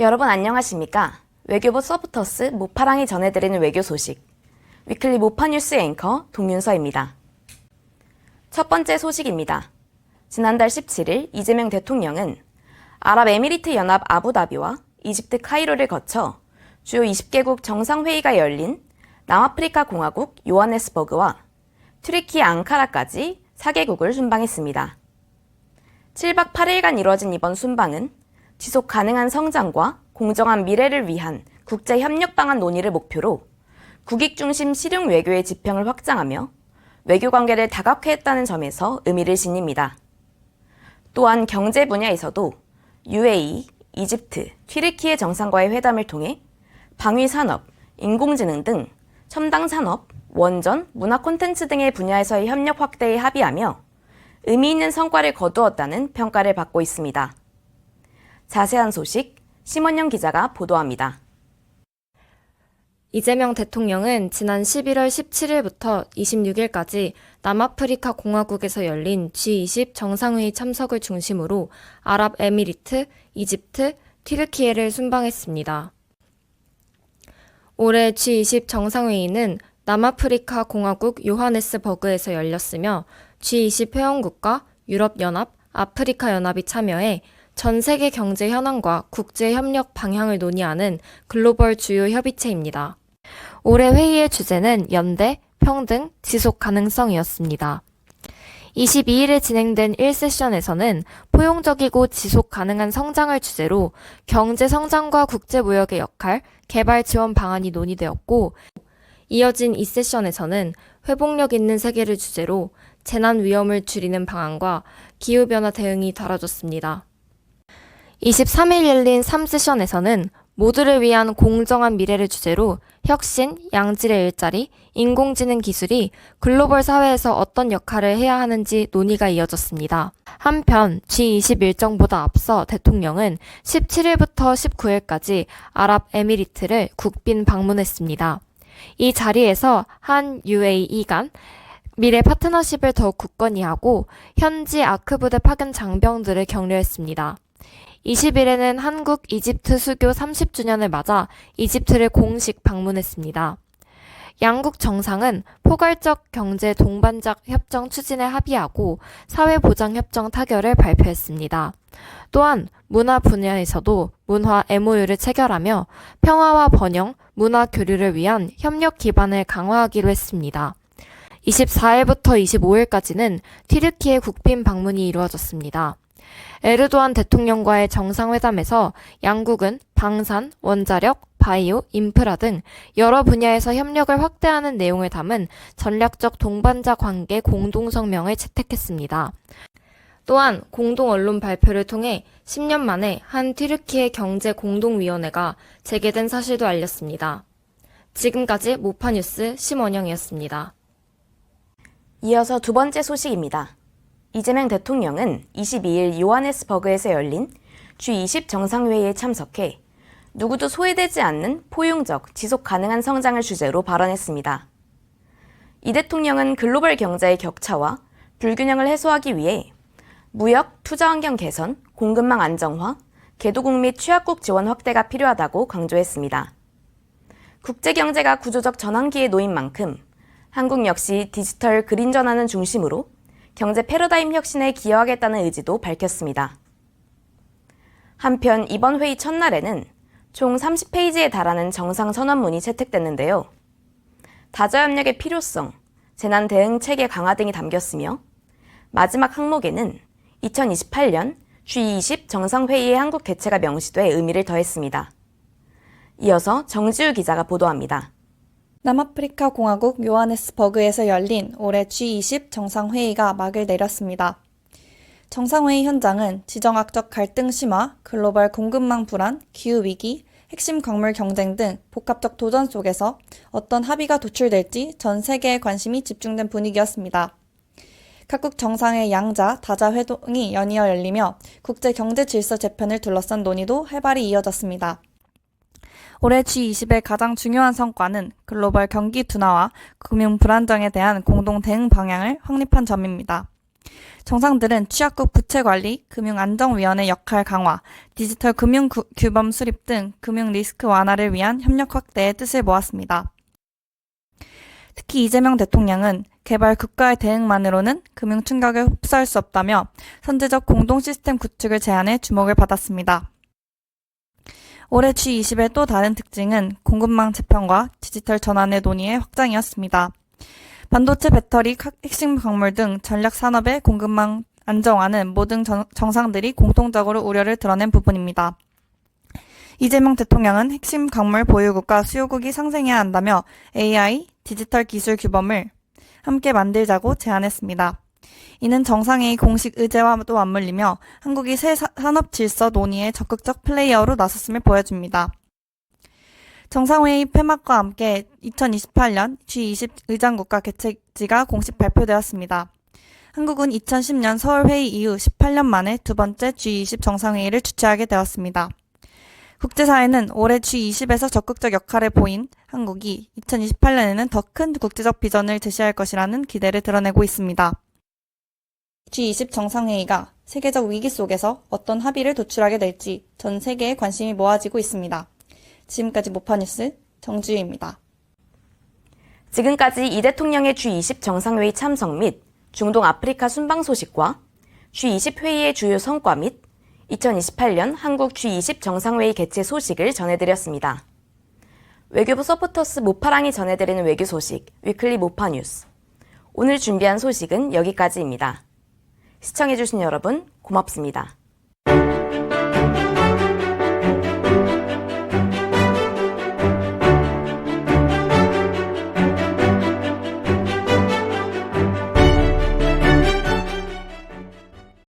여러분 안녕하십니까? 외교부 서브터스 모파랑이 전해드리는 외교 소식. 위클리 모파 뉴스 앵커 동윤서입니다. 첫 번째 소식입니다. 지난달 17일 이재명 대통령은 아랍에미리트 연합 아부다비와 이집트 카이로를 거쳐 주요 20개국 정상회의가 열린 남아프리카 공화국 요하네스버그와 튀르키 앙카라까지 4개국을 순방했습니다. 7박 8일간 이뤄진 이번 순방은 지속 가능한 성장과 공정한 미래를 위한 국제 협력 방안 논의를 목표로 국익 중심 실용 외교의 지평을 확장하며 외교 관계를 다각화 했다는 점에서 의미를 지닙니다. 또한 경제 분야에서도 UAE, 이집트, 튀르키예 정상과의 회담을 통해 방위 산업, 인공지능 등 첨단 산업, 원전, 문화 콘텐츠 등의 분야에서의 협력 확대에 합의하며 의미 있는 성과를 거두었다는 평가를 받고 있습니다. 자세한 소식 심원영 기자가 보도합니다. 이재명 대통령은 지난 11월 17일부터 26일까지 남아프리카 공화국에서 열린 G20 정상회의 참석을 중심으로 아랍에미리트, 이집트, 튀르키예를 순방했습니다. 올해 G20 정상회의는 남아프리카 공화국 요하네스버그에서 열렸으며 G20 회원국과 유럽연합, 아프리카 연합이 참여해 전 세계 경제 현황과 국제 협력 방향을 논의하는 글로벌 주요 협의체입니다. 올해 회의의 주제는 연대, 평등, 지속 가능성이었습니다. 22일에 진행된 1세션에서는 포용적이고 지속 가능한 성장을 주제로 경제 성장과 국제 무역의 역할, 개발 지원 방안이 논의되었고, 이어진 2세션에서는 회복력 있는 세계를 주제로 재난 위험을 줄이는 방안과 기후변화 대응이 다뤄졌습니다. 23일 열린 3세션에서는 모두를 위한 공정한 미래를 주제로 혁신, 양질의 일자리, 인공지능 기술이 글로벌 사회에서 어떤 역할을 해야 하는지 논의가 이어졌습니다. 한편 G20 일정보다 앞서 대통령은 17일부터 19일까지 아랍에미리트를 국빈 방문했습니다. 이 자리에서 한 UAE 간 미래 파트너십을 더욱 굳건히 하고 현지 아크부대 파견 장병들을 격려했습니다. 20일에는 한국 이집트 수교 30주년을 맞아 이집트를 공식 방문했습니다. 양국 정상은 포괄적 경제 동반적 협정 추진에 합의하고 사회보장 협정 타결을 발표했습니다. 또한 문화 분야에서도 문화 MOU를 체결하며 평화와 번영, 문화 교류를 위한 협력 기반을 강화하기로 했습니다. 24일부터 25일까지는 튀르키예 국빈 방문이 이루어졌습니다. 에르도안 대통령과의 정상회담에서 양국은 방산, 원자력, 바이오, 인프라 등 여러 분야에서 협력을 확대하는 내용을 담은 전략적 동반자 관계 공동성명을 채택했습니다. 또한 공동 언론 발표를 통해 10년 만에 한 튀르키예 경제 공동위원회가 재개된 사실도 알렸습니다. 지금까지 모파뉴스 심원영이었습니다. 이어서 두 번째 소식입니다. 이재명 대통령은 22일 요하네스버그에서 열린 G20 정상회의에 참석해 누구도 소외되지 않는 포용적, 지속 가능한 성장을 주제로 발언했습니다. 이 대통령은 글로벌 경제의 격차와 불균형을 해소하기 위해 무역, 투자 환경 개선, 공급망 안정화, 개도국 및 취약국 지원 확대가 필요하다고 강조했습니다. 국제 경제가 구조적 전환기에 놓인 만큼 한국 역시 디지털 그린 전환을 중심으로 경제 패러다임 혁신에 기여하겠다는 의지도 밝혔습니다. 한편 이번 회의 첫날에는 총 30페이지에 달하는 정상 선언문이 채택됐는데요. 다자협력의 필요성, 재난 대응 체계 강화 등이 담겼으며 마지막 항목에는 2028년 G20 정상회의의 한국 개최가 명시돼 의미를 더했습니다. 이어서 정지우 기자가 보도합니다. 남아프리카 공화국 요하네스버그에서 열린 올해 G20 정상회의가 막을 내렸습니다. 정상회의 현장은 지정학적 갈등 심화, 글로벌 공급망 불안, 기후위기, 핵심 광물 경쟁 등 복합적 도전 속에서 어떤 합의가 도출될지 전 세계의 관심이 집중된 분위기였습니다. 각국 정상의 양자, 다자 회동이 연이어 열리며 국제 경제 질서 재편을 둘러싼 논의도 활발히 이어졌습니다. 올해 G20의 가장 중요한 성과는 글로벌 경기 둔화와 금융 불안정에 대한 공동 대응 방향을 확립한 점입니다. 정상들은 취약국 부채 관리, 금융 안정위원회 역할 강화, 디지털 금융 구- 규범 수립 등 금융 리스크 완화를 위한 협력 확대의 뜻을 모았습니다. 특히 이재명 대통령은 개발 국가의 대응만으로는 금융 충격을 흡수할 수 없다며 선제적 공동 시스템 구축을 제안해 주목을 받았습니다. 올해 G20의 또 다른 특징은 공급망 재편과 디지털 전환의 논의의 확장이었습니다. 반도체, 배터리, 각- 핵심 광물 등 전략 산업의 공급망 안정화는 모든 정- 정상들이 공통적으로 우려를 드러낸 부분입니다. 이재명 대통령은 핵심 광물 보유국과 수요국이 상생해야 한다며 AI, 디지털 기술 규범을 함께 만들자고 제안했습니다. 이는 정상회의 공식 의제와도 맞물리며 한국이 새 사- 산업 질서 논의에 적극적 플레이어로 나섰음을 보여줍니다. 정상회의 폐막과 함께 2028년 G20 의장국가 개최지가 공식 발표되었습니다. 한국은 2010년 서울회의 이후 18년 만에 두 번째 G20 정상회의를 주최하게 되었습니다. 국제사회는 올해 G20에서 적극적 역할을 보인 한국이 2028년에는 더 큰 국제적 비전을 제시할 것이라는 기대를 드러내고 있습니다. G20 정상회의가 세계적 위기 속에서 어떤 합의를 도출하게 될지 전 세계에 관심이 모아지고 있습니다. 지금까지 모파뉴스 정주희입니다. 지금까지 이 대통령의 G20 정상회의 참석 및 중동 아프리카 순방 소식과 G20 회의의 주요 성과 및 2028년 한국 G20 정상회의 개최 소식을 전해드렸습니다. 외교부 서포터스 모파랑이 전해드리는 외교 소식 위클리 모파 뉴스. 오늘 준비한 소식은 여기까지입니다. 시청해주신 여러분 고맙습니다.